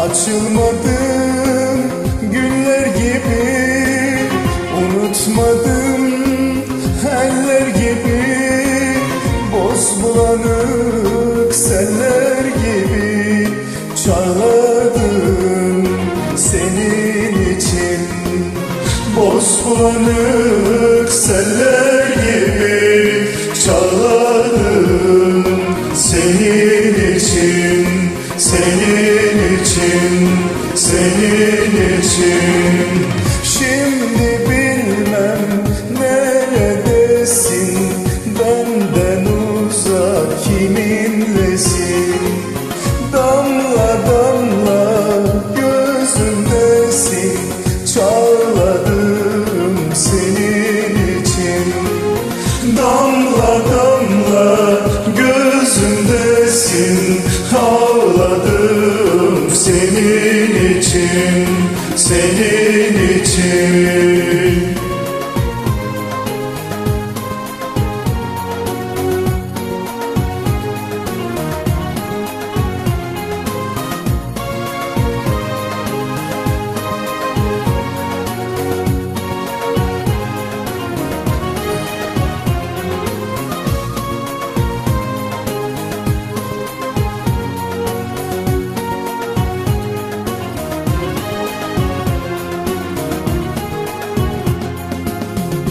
Açılmadım güller gibi. Unutmadım eller gibi. Boz bulanık seller gibi. Çağladım senin için. Boz bulanık seller gibi. Çağladım senin için. Senin kiminlesin Damla damla gözümdesin senin için. Damla damla gözümdesin Ağladım senin için. Senin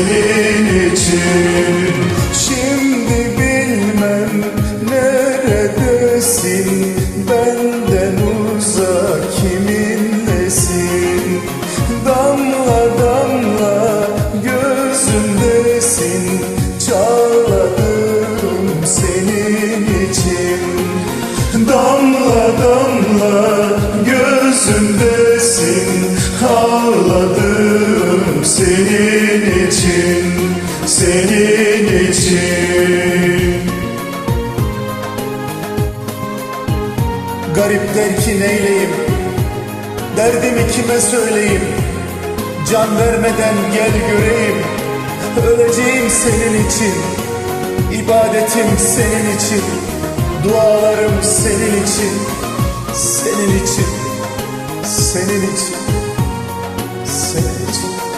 Senin için Şimdi bilmem neredesin? Benden uzak kiminlesin Damla damla gözümdesin. Çağladım senin için. Damla damla gözümdesin. Ağladım senin için Senin için. Garip derki neyleyim? Derdimi kime söyleyeyim? Can vermeden gel göreyim. Öleceğim senin için. İbadetim senin için. Dualarım senin için. Senin için. Senin için. Senin için